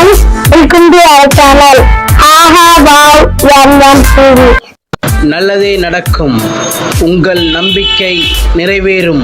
வணக்கம் welcome to our channel ஆஹா wow M TV நல்லதே நடக்கும். உங்கள் நம்பிக்கை நிறைவேறும்.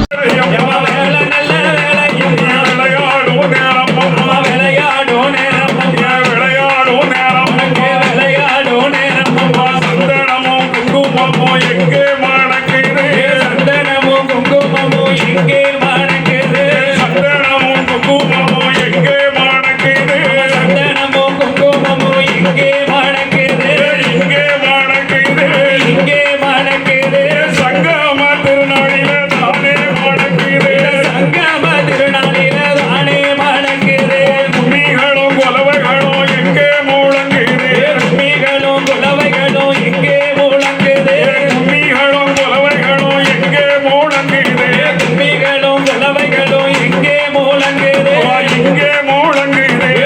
எங்கே மூழங்குகிறேன்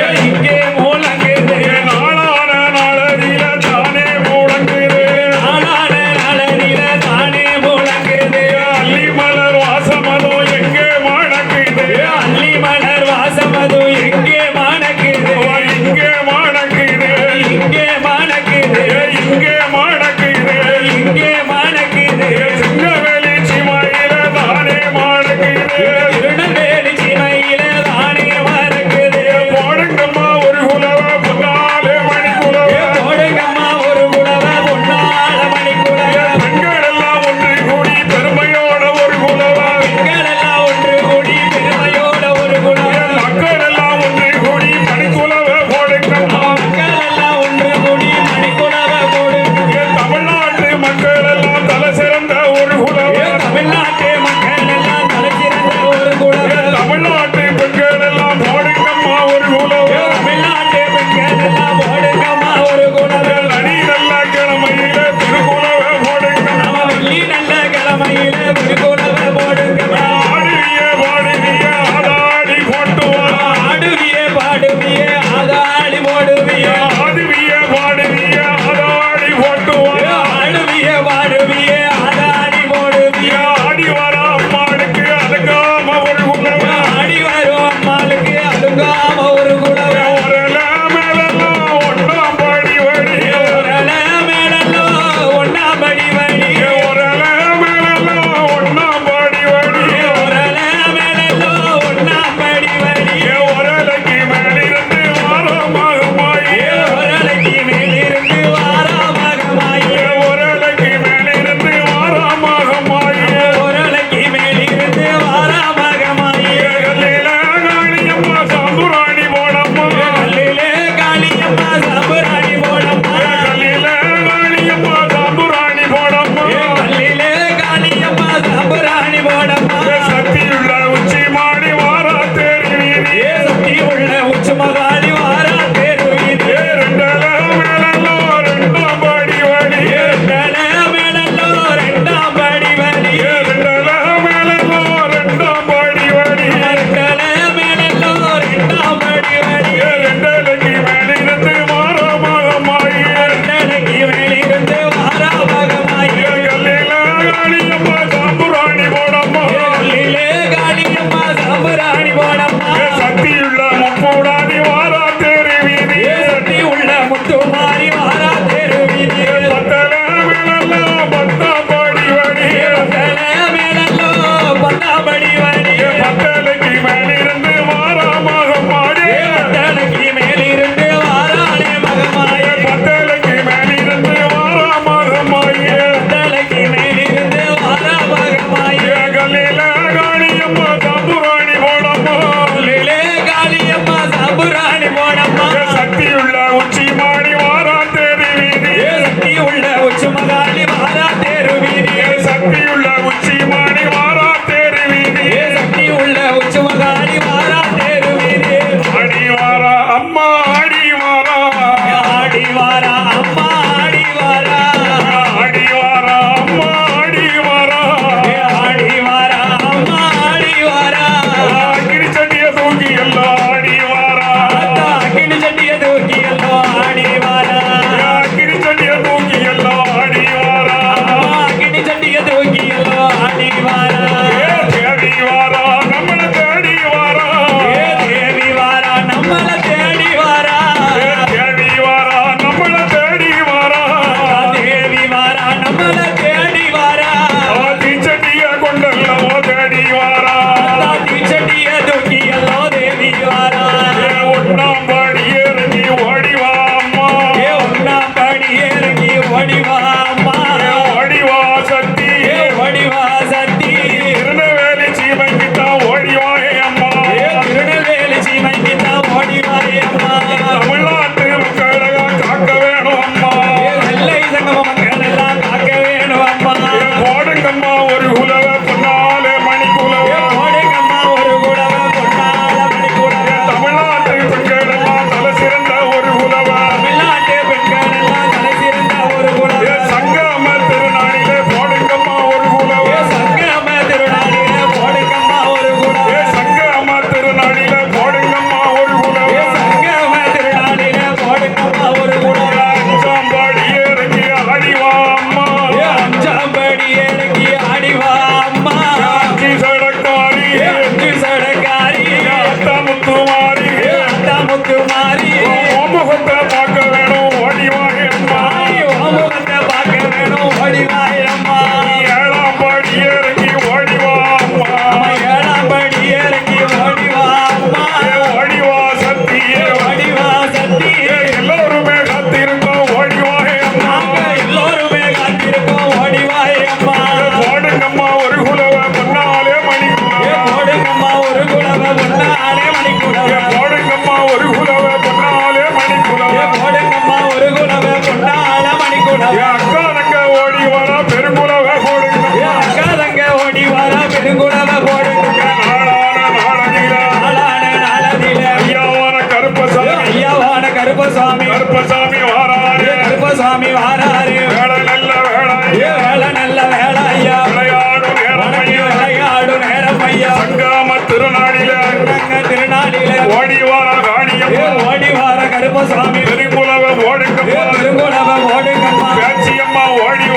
பெருமசாமி பெருங்குலவம் ஓடுங்கம்மா பெருங்குலவம் ஓடுங்கம்மா காட்சியம்மா ஓடி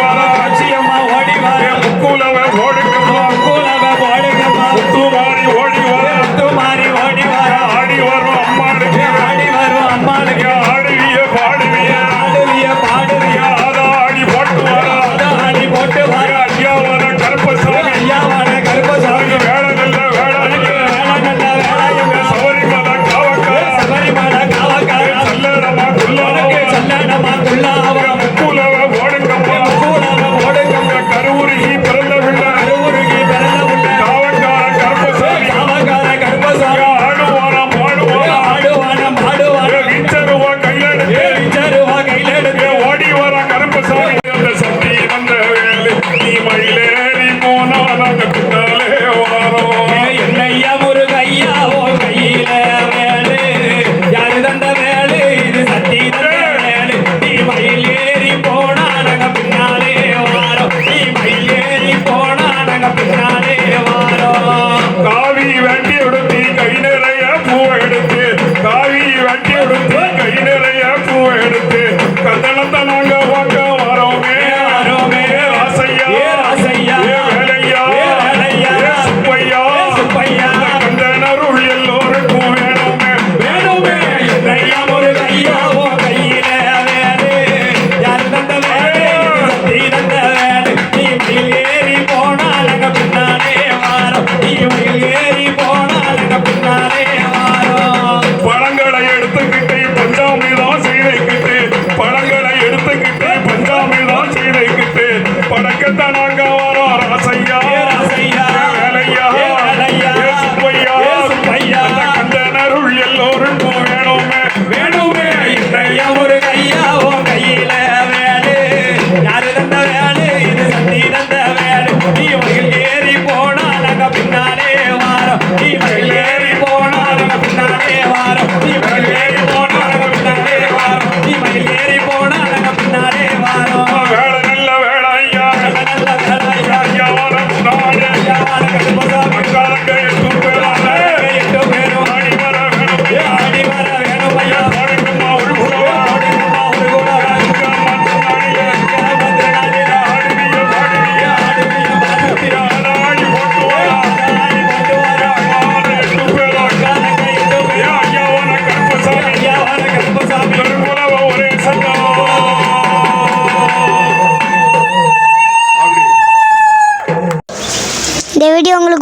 Good night. வண்டி எடுத்து கை நிறைய பூ எடுத்து தாவி வண்டி எடுத்து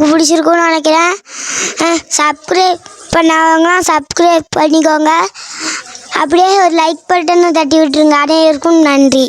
உங்களுக்கு பிடிச்சிருக்கும்னு நினைக்கிறேன். சப்ஸ்கிரைப் பண்ணாதவங்களாம் சப்ஸ்கிரைப் பண்ணிக்கோங்க. அப்படியே ஒரு லைக் பட்டனை தட்டி விட்டுருங்க. அனைவருக்கும் நன்றி.